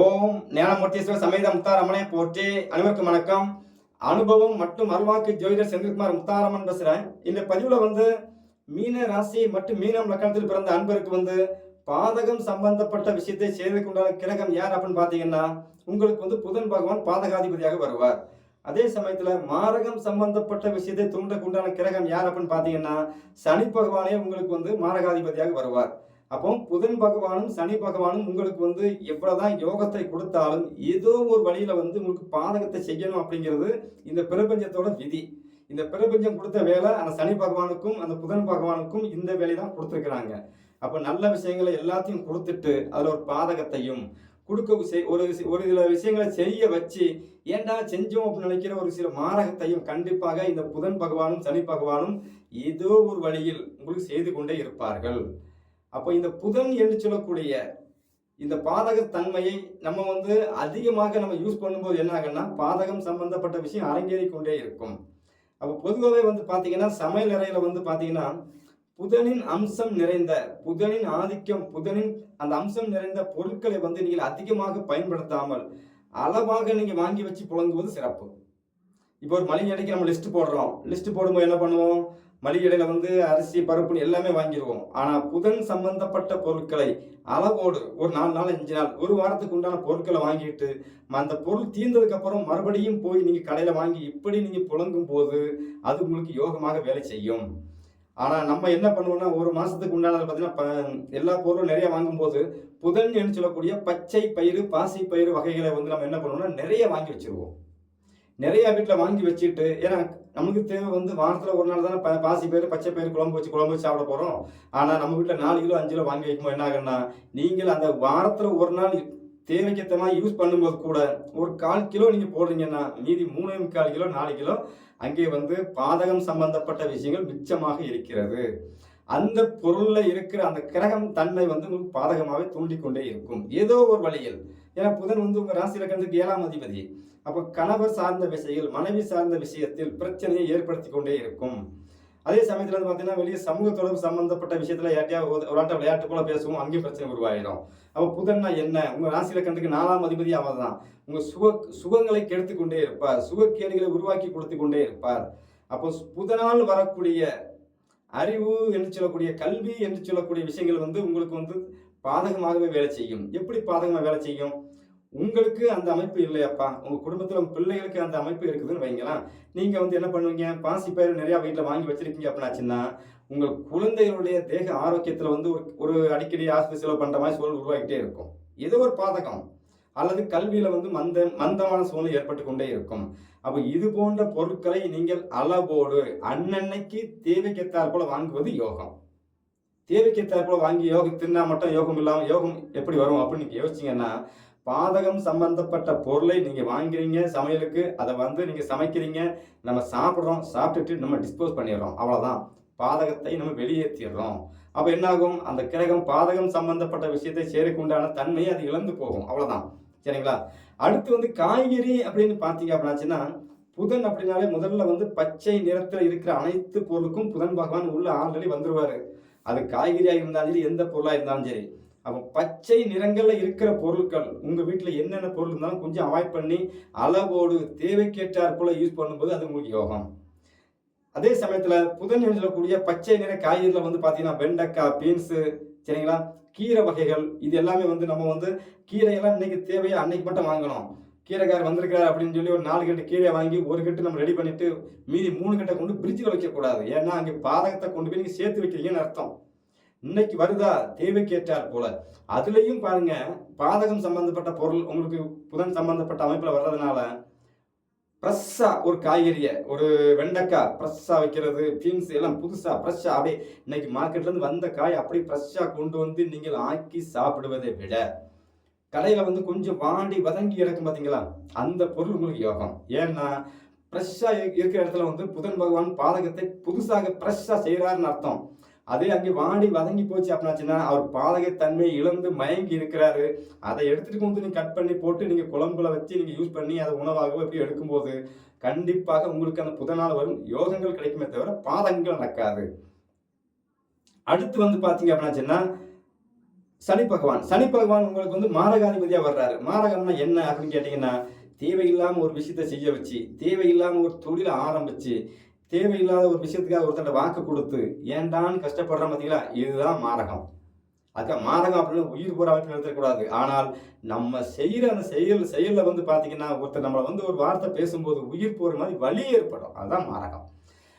ஓம் ஞானமூர்த்தீஸ்வரர் சமேத முத்தாரமனை போற்றி அனைவருக்கும் வணக்கம். அனுபவம் மற்றும் அருள்வாக்கு ஜோதிடர் செந்தில்குமார் முத்தாரம்மன் பேசுகிறேன் இந்த பதிவில் வந்து மீன ராசி மற்றும் மீனம் லக்கணத்தில் பிறந்த அன்பருக்கு வந்து பாதகம் சம்பந்தப்பட்ட விஷயத்தை செய்வதற்கு உண்டான கிரகம் யார் அப்படின்னு பார்த்தீங்கன்னா உங்களுக்கு வந்து புதன் பகவான் பாதகாதிபதியாக வருவார். அதே சமயத்தில் மாரகம் சம்பந்தப்பட்ட விஷயத்தை தூண்டக்கு உண்டான கிரகம் யார் அப்படின்னு பார்த்தீங்கன்னா சனி பகவானே உங்களுக்கு வந்து மாரகாதிபதியாக வருவார். அப்போ புதன் பகவானும் சனி பகவானும் உங்களுக்கு வந்து எவ்வளவுதான் யோகத்தை கொடுத்தாலும் ஏதோ ஒரு வழியில வந்து உங்களுக்கு பாதகத்தை செய்யணும் அப்படிங்கிறது இந்த பிரபஞ்சத்தோட விதி. இந்த பிரபஞ்சம் கொடுத்த வேலை அந்த சனி பகவானுக்கும் அந்த புதன் பகவானுக்கும் இந்த வேலை தான் கொடுத்துருக்குறாங்க. அப்போ நல்ல விஷயங்களை எல்லாத்தையும் கொடுத்துட்டு அதில் ஒரு பாதகத்தையும் கொடுக்க செய்- ஒரு ஒரு சில விஷயங்களை செய்ய வச்சு ஏண்டா செஞ்சோம் அப்படின்னு நினைக்கிற ஒரு சில மாரகத்தையும் கண்டிப்பாக இந்த புதன் பகவானும் சனி பகவானும் ஏதோ ஒரு வழியில் உங்களுக்கு செய்து கொண்டே இருப்பார்கள். அப்போ இந்த புதன் என்று சொல்லக்கூடிய இந்த பாதக தன்மையை நம்ம வந்து அதிகமாக நம்ம யூஸ் பண்ணும்போது என்ன ஆகும்னா பாதகம் சம்பந்தப்பட்ட விஷயம் அரங்கேறி கொண்டே இருக்கும். அப்போ பொதுவாகவே வந்து பார்த்தீங்கன்னா சமையல் அறையில் வந்து பார்த்தீங்கன்னா புதனின் அம்சம் நிறைந்த புதனின் ஆதிக்கம் புதனின் அந்த அம்சம் நிறைந்த பொருட்களை வந்து நீங்கள் அதிகமாக பயன்படுத்தாமல் அளவாக நீங்கள் வாங்கி வச்சு புழங்குவது சிறப்பு. இப்போ ஒரு மளிகை கடைக்கு நம்ம லிஸ்ட் போடுறோம். லிஸ்ட் போடும்போது என்ன பண்ணுவோம்? மளிகை வந்து அரிசி பருப்புன்னு எல்லாமே வாங்கிடுவோம் ஆனால் புதன் சம்பந்தப்பட்ட பொருட்களை அளவோடு ஒரு நாலு நாள் அஞ்சு நாள் ஒரு வாரத்துக்கு உண்டான பொருட்களை வாங்கிட்டு அந்த பொருள் தீர்ந்ததுக்கப்புறம் மறுபடியும் போய் நீங்கள் கடையில் வாங்கி இப்படி நீங்கள் புழங்கும் போது அது உங்களுக்கு யோகமாக வேலை செய்யும். ஆனால் நம்ம என்ன பண்ணுவோம்னா ஒரு மாதத்துக்கு உண்டானது பார்த்தீங்கன்னா ப- எல்லா பொருளும் நிறைய வாங்கும்போது புதன் என்று சொல்லக்கூடிய பச்சை பயிறு பாசி பயிறு வகைகளை வந்து நம்ம என்ன பண்ணுவோம்னா நிறைய வாங்கி வச்சுருவோம். நிறைய வீட்டில் வாங்கி வச்சுட்டு ஏன்னா நமக்கு தேவை வந்து வாரத்தில் ஒரு நாள் தானே ப பாசி பேர் பச்சை பேர் குழம்பு வச்சு குழம்பு வச்சு சாப்பிட போகிறோம் ஆனால் நம்ம வீட்டில் நாலு கிலோ அஞ்சு கிலோ வாங்கி வைக்கும்போது என்ன ஆகுன்னா நீங்கள் அந்த வாரத்தில் ஒரு நாள் தேவைக்கேற்றமாக யூஸ் பண்ணும்போது கூட ஒரு கால் கிலோ நீங்கள் போடுறீங்கன்னா மீதி மூணே முக்கால் கிலோ நாலு கிலோ அங்கே வந்து பாதகம் சம்பந்தப்பட்ட விஷயங்கள் மிச்சமாக இருக்கிறது. அந்த பொருளில் இருக்கிற அந்த கிரகம் தன்மை வந்து உங்களுக்கு பாதகமாகவே தூண்டிக்கொண்டே இருக்கும். ஏதோ ஒரு வழியில். ஏன்னா புதன் வந்து உங்கள் ராசி கண்டுக்கு ஏழாம் அதிபதி. அப்போ கணவர் சார்ந்த விஷயங்கள் மனைவி சார்ந்த விஷயத்தில் பிரச்சனையை ஏற்படுத்தி கொண்டே இருக்கும். அதே சமயத்தில் வந்து பார்த்தீங்கன்னா வெளியே சமூக தொடர்பு சம்மந்தப்பட்ட விஷயத்தில் யார்ட்டையா விளையாட்டு விளையாட்டு போல பேசுவோம் அங்கேயும் பிரச்சனை உருவாயிடும் அப்போ புதன்னா என்ன? உங்கள் ராசி லக்கணத்துக்கு நாலாம் அதிபதி அவர் தான் உங்கள் சுக சுகங்களை கெடுத்து கொண்டே இருப்பார். சுகக்கேடுகளை உருவாக்கி கொடுத்து கொண்டே இருப்பார். அப்போ புதனால் வரக்கூடிய அறிவு என்று சொல்லக்கூடிய கல்வி என்று சொல்லக்கூடிய விஷயங்கள் வந்து உங்களுக்கு வந்து பாதகமாகவே வேலை செய்யும். எப்படி பாதகமாக வேலை செய்யும்? உங்களுக்கு அந்த அமைப்பு இல்லையாப்பா. உங்கள் குடும்பத்தில் உங்கள் பிள்ளைகளுக்கு அந்த அமைப்பு இருக்குதுன்னு வைங்களேன். நீங்கள் வந்து என்ன பண்ணுவீங்க? பாசி பயிர் நிறையா வீட்டில் வாங்கி வச்சிருக்கீங்க அப்படின்னாச்சுன்னா உங்கள் குழந்தைகளுடைய தேக ஆரோக்கியத்தில் வந்து ஒரு ஒரு அடிக்கடி ஆஸ்பத்திரியில் பண்ணுற மாதிரி சூழல் உருவாகிட்டே இருக்கும். ஏதோ ஒரு பாதகம். அல்லது கல்வியில வந்து மந்த மந்தமான சூழ்நிலை ஏற்பட்டு கொண்டே இருக்கும். அப்போ இது போன்ற பொருட்களை நீங்கள் அளவோடு அன்னன்னைக்கு தேவைக்கேற்றாற் போல வாங்குவது யோகம். தேவைக்கேற்றாற் போல வாங்கி யோகம் தின்னா மட்டும் யோகம் இல்லாமல் யோகம் எப்படி வரும் அப்படின்னு நீங்கள் யோசிச்சீங்கன்னா பாதகம் சம்பந்தப்பட்ட பொருளை நீங்கள் வாங்குறீங்க சமையலுக்கு அதை வந்து நீங்கள் சமைக்கிறீங்க நம்ம சாப்பிட்றோம் சாப்பிட்டுட்டு நம்ம டிஸ்போஸ் பண்ணிடுறோம் அவ்வளோதான் பாதகத்தை நம்ம வெளியேற்றிடுறோம் அப்போ என்னாகும்? அந்த கிரகம் பாதகம் சம்பந்தப்பட்ட விஷயத்தை சேருக்கு உண்டான தன்மையை அது இழந்து போகும் அவ்வளோதான் சரிங்களா? அடுத்து வந்து காய்கறி அப்படின்னு பார்த்தீங்க அப்படின்னாச்சுன்னா புதன் அப்படின்னாலே முதல்ல வந்து பச்சை நிறத்தில் இருக்கிற அனைத்து பொருளுக்கும் புதன் பகவான் உள்ள ஆல்ரெடி வந்துடுவார் அது காய்கறியாக இருந்தாலும் சரி எந்த பொருளாக இருந்தாலும் சரி. அப்போ பச்சை நிறங்களில் இருக்கிற பொருட்கள் உங்கள் வீட்டில் என்னென்ன பொருள் இருந்தாலும் கொஞ்சம் அவாய்ட் பண்ணி அளவோடு தேவைக்கேற்றார் போல யூஸ் பண்ணும்போது அது உங்களுக்கு யோகம். அதே சமயத்தில் புதன் எழுதக்கூடிய சொல்லக்கூடிய பச்சை நிற காய்கறியில் வந்து பார்த்தீங்கன்னா வெண்டைக்காய் பீன்ஸு சரிங்களா? கீரை வகைகள் இது எல்லாமே வந்து நம்ம வந்து கீரையெல்லாம் இன்னைக்கு தேவையாக அன்னைக்கு மட்டும் வாங்கணும். கீரைக்கார் வந்திருக்காரு அப்படின்னு சொல்லி ஒரு நாலு கட்டு கீரை வாங்கி ஒரு கட்டு நம்ம ரெடி பண்ணிட்டு மீதி மூணு கட்டை கொண்டு பிரிட்ஜில் வைக்கக்கூடாது. ஏன்னா அங்கே பாதகத்தை கொண்டு போய் நீங்கள் சேர்த்து வைக்கிறீங்கன்னு அர்த்தம். இன்னைக்கு வருதா? தேவைக்கேற்றார் போல. அதுலேயும் பாருங்க பாதகம் சம்பந்தப்பட்ட பொருள் உங்களுக்கு புதன் சம்பந்தப்பட்ட அமைப்பில் வர்றதுனால ஃப்ரெஷ்ஷாக ஒரு காய்கறியை ஒரு வெண்டைக்காய் ஃப்ரெஷ்ஷாக வைக்கிறது பீன்ஸ் எல்லாம் புதுசாக ஃப்ரெஷ்ஷாக அப்படியே இன்னைக்கு மார்க்கெட்லேருந்து வந்த காய் அப்படியே ஃப்ரெஷ்ஷாக கொண்டு வந்து நீங்கள் ஆக்கி சாப்பிடுவதை விட கடையில் வந்து கொஞ்சம் வாண்டி வதங்கி கிடக்கும் பார்த்தீங்களா அந்த பொருள் உங்களுக்கு யோகம். ஏன்னா ஃப்ரெஷ்ஷாக இருக்கிற இடத்துல வந்து புதன் பகவான் பாதகத்தை புதுசாக ஃப்ரெஷ்ஷாக செய்கிறாருன்னு அர்த்தம். அதே அங்கே வாடி வதங்கி போச்சு அப்படின்னாச்சுன்னா அவர் பாதகத்தன்மை இழந்து மயங்கி இருக்கிறாரு. அதை எடுத்துட்டு வந்து நீங்கள் கட் பண்ணி போட்டு நீங்கள் குழம்புல வச்சு நீங்கள் யூஸ் பண்ணி அதை உணவாகவோ எப்படி எடுக்கும்போது கண்டிப்பாக உங்களுக்கு அந்த புதனால் வரும் யோகங்கள் கிடைக்குமே தவிர பாதங்கள் நடக்காது. அடுத்து வந்து பார்த்தீங்க அப்படின்னாச்சுன்னா சனி பகவான். சனி பகவான் உங்களுக்கு வந்து மாரகாதிபதியாக வர்றாரு. மாரகம்னா என்ன அப்படின்னு கேட்டிங்கன்னா தேவையில்லாமல் ஒரு விஷயத்த செய்ய வச்சு தேவையில்லாமல் ஒரு தொழிலை ஆரம்பித்து தேவையில்லாத ஒரு விஷயத்துக்காக ஒருத்தட்ட வாக்கு கொடுத்து ஏன்டான்னு கஷ்டப்படுறோம் பார்த்தீங்களா? இதுதான் மாரகம். அதுக்காக மாரகம் அப்படின்னு உயிர் போற வரைக்கும் நிறுத்தக்கூடாது. ஆனால் நம்ம செய்கிற அந்த செயல் செயலில் வந்து பார்த்தீங்கன்னா ஒருத்தர் நம்மளை வந்து ஒரு வார்த்தை பேசும்போது உயிர் போகிற மாதிரி வலி ஏற்படும். அதுதான் மாரகம்.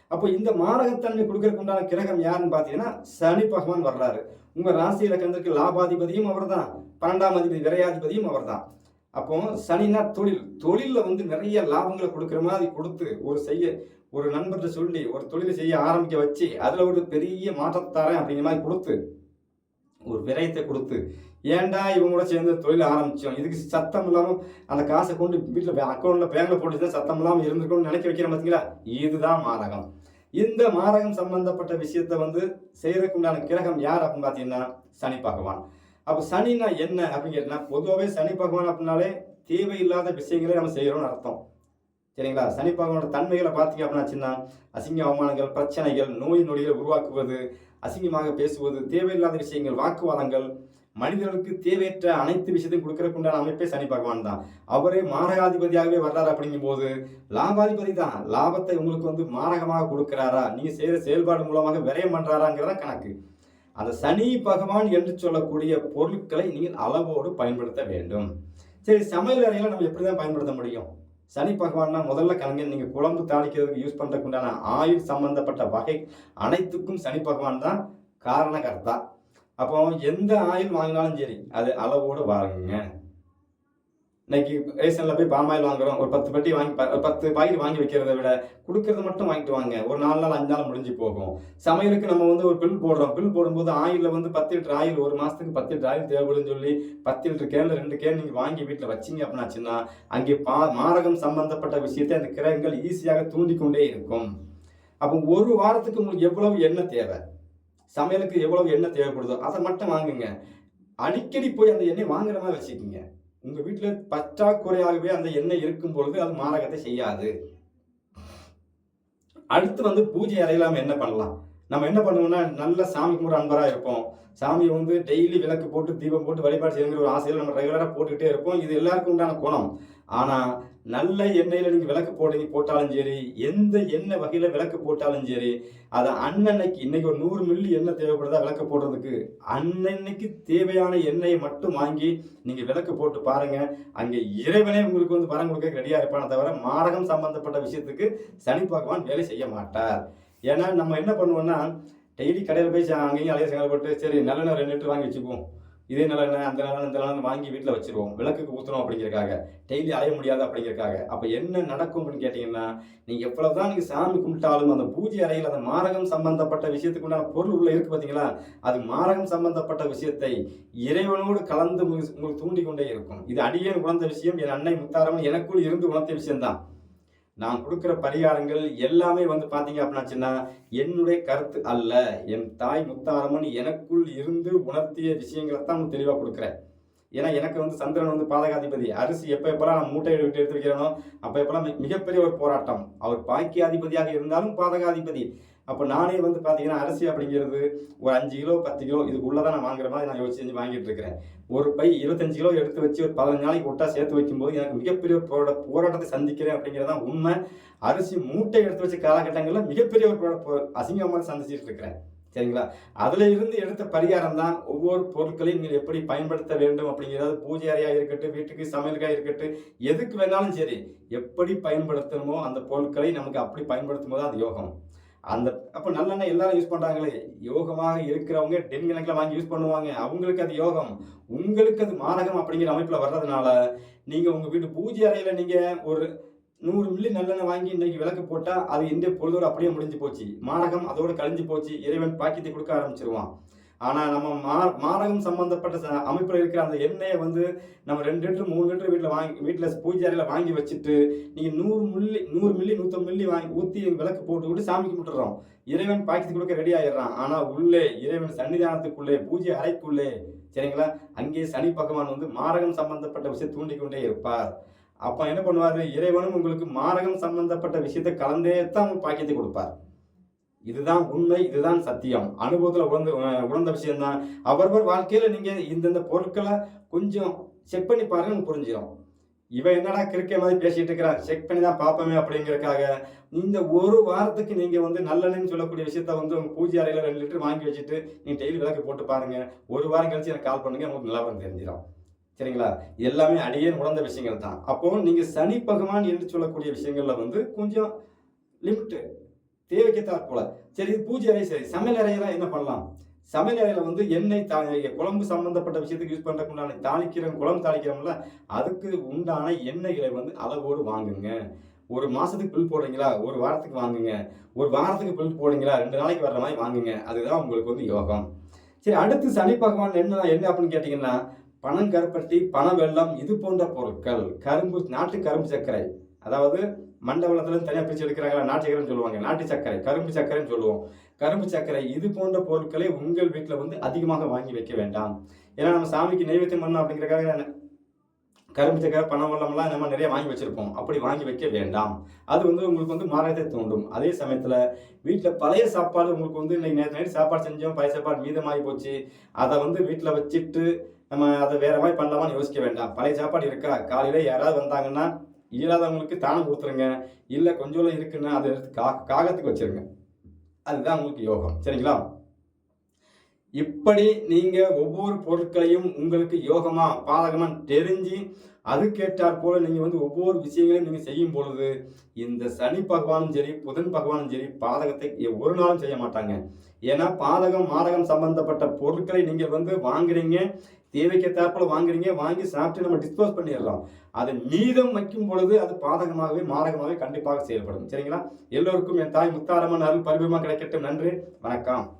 அப்போ இந்த மாரகத்தன்மை கொடுக்கறதுக்கு உண்டான கிரகம் யாருன்னு பார்த்தீங்கன்னா சனி பகவான் வர்றாரு. உங்கள் ராசியில கந்திருக்கு லாபாதிபதியும் அவர்தான். பன்னெண்டாம் அதிபதி விரையாதிபதியும் அவர்தான். அப்போ சனினா தொழில் தொழிலில் வந்து நிறைய லாபங்களை கொடுக்குற மாதிரி கொடுத்து ஒரு செய்ய ஒரு நண்பர்கிட்ட சொல்லி ஒரு தொழிலை செய்ய ஆரம்பிக்க வச்சு அதில் ஒரு பெரிய மாற்றத்தாரன் அப்படிங்கிற மாதிரி கொடுத்து ஒரு விரயத்தை கொடுத்து ஏன்டா இவங்களோட சேர்ந்து தொழில் ஆரம்பித்தோம் இதுக்கு சத்தம் இல்லாமல் அந்த காசை கொண்டு வீட்டில் அக்கௌண்ட்டில் பேங்கில் போட்டு சத்தம் இல்லாமல் இருந்திருக்கணும்னு நினைக்க வைக்கிறோம் பார்த்தீங்களா இதுதான் மாரகம். இந்த மாரகம் சம்பந்தப்பட்ட விஷயத்த வந்து செய்கிறதுக்கு உண்டான கிரகம் யார் அப்படின்னு பார்த்தீங்கன்னா சனி பகவான். அப்போ சனினா என்ன அப்படின்னு கேட்டீங்கன்னா பொதுவாகவே சனி பகவான் அப்படின்னாலே தேவையில்லாத விஷயங்களை நம்ம செய்கிறோம்னு அர்த்தம். சரிங்களா? சனி பகவானோட தன்மைகளை பார்த்தீங்க அப்படின்னாச்சுன்னா அசிங்க அவமானங்கள் பிரச்சனைகள் நோய் நொடிகளை உருவாக்குவது அசிங்கமாக பேசுவது தேவையில்லாத விஷயங்கள் வாக்குவாதங்கள் மனிதர்களுக்கு தேவையற்ற அனைத்து விஷயத்தையும் கொடுக்கறதுக்கு உண்டான அமைப்பே சனி பகவான் தான். அவரே மாரகாதிபதியாகவே வர்றாரு அப்படிங்கும் போது லாபாதிபதி தான். லாபத்தை உங்களுக்கு வந்து மாரகமாக கொடுக்கிறாரா? நீங்கள் செய்கிற செயல்பாடு மூலமாக விரயம் பண்ணுறாராங்கிறதான் கணக்கு. அந்த சனி பகவான் என்று சொல்லக்கூடிய பொருட்களை நீங்கள் அளவோடு பயன்படுத்த வேண்டும். சரி சமையல் அறையில் நம்ம எப்படி தான் பயன்படுத்த முடியும்? சனி பகவான்னா முதல்ல கலைஞர் நீங்கள் குழம்பு தாளிக்கிறதுக்கு யூஸ் பண்ணுறதுக்குண்டான ஆயுள் சம்பந்தப்பட்ட வகை அனைத்துக்கும் சனி பகவான் தான் காரணகர்த்தா. அப்போ எந்த ஆயில் வாங்கினாலும் சரி அது அளவோடு வாங்குங்க. இன்னைக்கு ரேஷனில் போய் பாமாயில் வாங்குறோம். ஒரு பத்து பெட்டி வாங்கி ப- பத்து பாக்கெட் வாங்கி வைக்கிறத விட கொடுக்கறத மட்டும் வாங்கிட்டு வாங்க. ஒரு நாலு நாள் அஞ்சு நாள் முடிஞ்சு போகும். சமையலுக்கு நம்ம வந்து ஒரு பில் போடுறோம். பில் போடும்போது ஆயிலில் வந்து பத்து லிட்டர் ஆயில் ஒரு மாதத்துக்கு பத்து லிட்டர் ஆயில் தேவைப்படுன்னு சொல்லி பத்து லிட்டர் கேனில் ரெண்டு கேன் நீங்கள் வாங்கி வீட்டில் வச்சீங்க அப்படின்னாச்சுன்னா அங்கே பா மாரகம் சம்பந்தப்பட்ட விஷயத்தை அந்த கிரகங்கள் ஈஸியாக தூண்டிக்கொண்டே இருக்கும். அப்போ ஒரு வாரத்துக்கு உங்களுக்கு எவ்வளவு எண்ணெய் தேவை? சமையலுக்கு எவ்வளவு எண்ணெய் தேவைப்படுதோ அதை மட்டும் வாங்குங்க. அடிக்கடி போய் அந்த எண்ணெய் வாங்குற மாதிரி வச்சுக்கோங்க. உங்கள் வீட்டில் பற்றாக்குறையாகவே அந்த எண்ணெய் இருக்கும் பொழுது அது மாரகத்தை செய்யாது. அடுத்து வந்து பூஜை அறையில் நம்ம என்ன பண்ணலாம்? நம்ம என்ன பண்ணுவோம்னா நல்ல சாமி கும்பிட அன்பராக இருப்போம். சாமியை வந்து டெய்லி விளக்கு போட்டு தீபம் போட்டு வழிபாடு செய்யணுங்கிற ஒரு ஆசையில் நம்ம ரெகுலராக போட்டுக்கிட்டே இருப்போம். இது எல்லாருக்கும் உண்டான குணம். ஆனால் நல்ல எண்ணெயில் நீங்கள் விளக்கு போடுங்க போட்டாலும் சரி எந்த எண்ணெய் வகையில் விளக்கு போட்டாலும் சரி அதை அன்னன்னைக்கு இன்னைக்கு ஒரு நூறு மில்லி எண்ணெய் தேவைப்படுதா விளக்கு போடுறதுக்கு? அன்னன்னைக்கு தேவையான எண்ணெயை மட்டும் வாங்கி நீங்கள் விளக்கு போட்டு பாருங்கள் அங்கே இறைவனே உங்களுக்கு வந்து வரம் கொடுக்க ரெடியாக இருப்பானே தவிர மாரகம் சம்பந்தப்பட்ட விஷயத்துக்கு சனி பகவான் வேலை செய்ய மாட்டார். ஏன்னா நம்ம என்ன பண்ணுவோம்னா டெய்லி கடையில் போய் அங்கேயும் அலைய சங்கடப்பட்டு சரி நல்லெண்ணெய் ரெண்டு லிட்டர் வாங்கி வச்சுக்குவோம். இதே நல்லெண்ணெய் அந்த நல்லெண்ணெய் இந்த நல்லெண்ணெய் வாங்கி வீட்டில் வச்சிருவோம். விளக்குக்கு ஊற்றணும் அப்படிங்கிறக்காக. டெய்லி அலைய முடியாது அப்படிங்கிறக்காக. அப்போ என்ன நடக்கும் அப்படின்னு கேட்டிங்கன்னா நீங்கள் எவ்வளோ தான் நீங்கள் சாமி கும்பிட்டாலும் அந்த பூஜை அறையில் அந்த மாரகம் சம்பந்தப்பட்ட விஷயத்துக்கு உண்டான பொருள் உள்ளே இருக்குது பார்த்தீங்களா அது மாரகம் சம்பந்தப்பட்ட விஷயத்தை இறைவனோடு கலந்து உங்களுக்கு தூண்டி கொண்டே இருக்கும். இது அடியேன் உணர்ந்த விஷயம் என் அன்னை முத்தாரம்மன் எனக்குள் இருந்து உணர்ந்த விஷயம்தான். நான் கொடுக்குற பரிகாரங்கள் எல்லாமே வந்து பார்த்தீங்க அப்படின்னாச்சுன்னா என்னுடைய கருத்து அல்ல. என் தாய் முத்தாரம்மன் எனக்குள் இருந்து உணர்த்திய விஷயங்களை தான் நான் தெளிவாக கொடுக்குறேன். ஏன்னா எனக்கு வந்து சந்திரன் வந்து பாதகாதிபதி. அரிசி எப்போ எப்பெல்லாம் நான் மூட்டை விட்டு எடுத்து வைக்கிறேனோ அப்போ எப்பெல்லாம் மிகப்பெரிய ஒரு போராட்டம். அவர் பாக்கியாதிபதியாக இருந்தாலும் பாதகாதிபதி. அப்போ நானே வந்து பார்த்தீங்கன்னா அரிசி அப்படிங்கிறது ஒரு அஞ்சு கிலோ பத்து கிலோ இதுக்குள்ளே தான் நான் வாங்குற மாதிரி நான் யோசிச்சு செஞ்சு வாங்கிட்டு இருக்கிறேன் ஒரு பை இருபத்தஞ்சு கிலோ எடுத்து வச்சு ஒரு பதினஞ்சு நாளைக்கு ஒட்டா சேர்த்து வைக்கும்போது எனக்கு மிகப்பெரிய போராட போராட்ட போராட்டத்தை சந்திக்கிறேன் அப்படிங்கிறது தான் உண்மை. அரிசி மூட்டை எடுத்து வச்ச காலகட்டங்களில் மிகப்பெரிய ஒரு போ- அசிங்கமாக சந்திச்சுட்டு இருக்கிறேன் சரிங்களா? அதில் இருந்து எடுத்த பரிகாரம் தான் ஒவ்வொரு பொருட்களையும் நீங்கள் எப்படி பயன்படுத்த வேண்டும் அப்படிங்கிறது பூஜை அறையாக இருக்கட்டும் வீட்டுக்கு சமையலுக்காக இருக்கட்டும் எதுக்கு வேணாலும் சரி எப்படி பயன்படுத்தணுமோ அந்த பொருட்களை நமக்கு அப்படி பயன்படுத்தும் போது அது யோகம். அந்த அப்போ நல்லெண்ணெய் எல்லாரும் யூஸ் பண்ணுறாங்களே யோகமாக இருக்கிறவங்க டென் கணக்கில் வாங்கி யூஸ் பண்ணுவாங்க. அவங்களுக்கு அது யோகம். உங்களுக்கு அது மாரகம் அப்படிங்கிற அமைப்பில் வர்றதுனால நீங்கள் உங்கள் வீட்டு பூஜை அறையில் நீங்கள் ஒரு நூறு மில்லி நல்லெண்ணெய் வாங்கி இன்னைக்கு விளக்கு போட்டால் அது இந்த பொழுதோடு அப்படியே முடிஞ்சு போச்சு. மாரகம் அதோடு கழிஞ்சு போச்சு. இறைவன் பாக்கியத்தை கொடுக்க ஆரம்பிச்சிருவான். ஆனால் நம்ம மா மாரகம் சம்பந்தப்பட்ட அமைப்பில் இருக்கிற அந்த எண்ணெயை வந்து நம்ம ரெண்டு லிட்டர் மூணு லிட்டர் வீட்டில் வாங்கி வீட்டில் பூஜை அறையில் வாங்கி வச்சுட்டு நீங்கள் நூறு மில்லி நூறு மில்லி நூற்றம்பது மில்லி வாங்கி ஊற்றி விளக்கு போட்டு விட்டு சாமி கும்பிட்டுறோம். இறைவன் பாக்கியத்தை கொடுக்க ரெடி ஆயிடுறான். ஆனால் உள்ளே இறைவன் சன்னிதானத்துக்குள்ளே பூஜை அறைக்குள்ளே சரிங்களா? அங்கே சனி பகவான் வந்து மாரகம் சம்பந்தப்பட்ட விஷயத்தை தூண்டிக்கொண்டே இருப்பார். அப்போ என்ன பண்ணுவார்? இறைவனும் உங்களுக்கு மாரகம் சம்பந்தப்பட்ட விஷயத்தை கலந்தே தான் பாக்கியத்தை கொடுப்பார். இதுதான் உண்மை இதுதான் சத்தியம். அனுபவத்தில் உணர்ந்து உணர்ந்த விஷயம்தான். அவரவர் வாழ்க்கையில் நீங்கள் இந்தந்த பொருட்களை கொஞ்சம் செக் பண்ணி பாருங்க புரிஞ்சிடும் இவன் என்னடா கிறுக்கே மாதிரி பேசிட்டு இருக்கிறான்? செக் பண்ணி தான் பார்ப்போமே அப்படிங்கிறதுக்காக இந்த ஒரு வாரத்துக்கு நீங்க வந்து நல்லெண்ணு சொல்லக்கூடிய விஷயத்த வந்து உங்க பூஜை அறையில ரெண்டு லிட்டர் வாங்கி வச்சுட்டு நீங்கள் டெய்லி விளக்கு போட்டு பாருங்க. ஒரு வாரம் கழிச்சு எனக்கு கால் பண்ணுங்க உங்களுக்கு நிலவரம் தெரிஞ்சிடும் சரிங்களா? எல்லாமே அடியே உணர்ந்த விஷயங்கள் தான். அப்போ நீங்க சனி பகவான் என்று சொல்லக்கூடிய விஷயங்கள்ல வந்து கொஞ்சம் லிமிட்டு தேவைக்கத்தாற் போல. சரி இது பூஜை அறை சரி. சமையல் அறையில என்ன பண்ணலாம்? சமையல் அறையில வந்து எண்ணெய் தா குழம்பு சம்பந்தப்பட்ட விஷயத்துக்கு யூஸ் பண்ணுறதுக்கு உண்டான தாளிக்கிறோம் குழம்பு தாளிக்கிறோம்ல அதுக்கு உண்டான எண்ணெய்களை வந்து அளவோடு வாங்குங்க. ஒரு மாதத்துக்கு பில் போடுறீங்களா? ஒரு வாரத்துக்கு வாங்குங்க. ஒரு வாரத்துக்கு பில் போடுறீங்களா? ரெண்டு நாளைக்கு வர்ற மாதிரி வாங்குங்க. அதுதான் உங்களுக்கு வந்து யோகம். சரி அடுத்து சனி பகவான் என்ன என்ன அப்படின்னு கேட்டிங்கன்னா பணம் கருப்பட்டி வெள்ளம் இது போன்ற பொருட்கள் கரும்பு நாட்டு கரும்பு சர்க்கரை. அதாவது மண்டபலத்துல தனியாக பிரிச்சு எடுக்கிறாங்களா? நாட்டு சக்கரைன்னு சொல்லுவாங்க. நாட்டு சர்க்கரை கரும்பு சர்க்கரைன்னு சொல்லுவோம். கரும்பு சர்க்கரை இது போன்ற பொருட்களை உங்கள் வீட்டில் வந்து அதிகமாக வாங்கி வைக்க வேண்டாம். ஏன்னா நம்ம சாமிக்கு நைவேத்தியம் பண்ணணும் அப்படிங்கிறக்காக கரும்பு சக்கரை பணம் வெள்ளம்லாம் நம்ம நிறைய வாங்கி வச்சிருப்போம். அப்படி வாங்கி வைக்க வேண்டாம். அது வந்து உங்களுக்கு வந்து மாற்றத்தை தூண்டும் அதே சமயத்தில் வீட்டில் பழைய சாப்பாடு உங்களுக்கு வந்து இன்னைக்கு நேற்று நைட்டு சாப்பாடு செஞ்சோம் பழைய சாப்பாடு மீதமாகி போச்சு. அதை வந்து வீட்டில் வச்சுட்டு நம்ம அதை வேற மாதிரி பண்ணலாமான்னு யோசிக்க வேண்டாம். பழைய சாப்பாடு இருக்கா? காலையில் யாராவது வந்தாங்கன்னா இயலாதவங்களுக்கு தானம் கொடுத்துருங்க. இல்லை கொஞ்சம் இருக்குன்னா அதை எடுத்து கா காகத்துக்கு வச்சிருங்க. அதுதான் உங்களுக்கு யோகம். சரிங்களா? இப்படி நீங்கள் ஒவ்வொரு பொருட்களையும் உங்களுக்கு யோகமாக பாதகமாக தெரிஞ்சு அதுக்கேற்றாற் போல் நீங்கள் வந்து ஒவ்வொரு விஷயங்களையும் நீங்கள் செய்யும் பொழுது இந்த சனி பகவானும் சரி புதன் பகவானும் சரி பாதகத்தை ஒரு நாளும் செய்ய மாட்டாங்க. ஏன்னா பாதகம் மாதகம் சம்பந்தப்பட்ட பொருட்களை நீங்கள் வந்து வாங்குறீங்க. தேவைக்கு தரப்புல வாங்குறீங்க வாங்கி சாப்பிட்டு நம்ம டிஸ்போஸ் பண்ணிடுறோம் அதை மீதம் வைக்கும் பொழுது அது பாதகமாகவே மாரகமாகவே கண்டிப்பாக செயல்படும். சரிங்களா? எல்லோருக்கும் என் தாய் முத்தாரம்மன் அருள் பரிபூர்ணமாக கிடைக்கட்டும். நன்றி. வணக்கம்.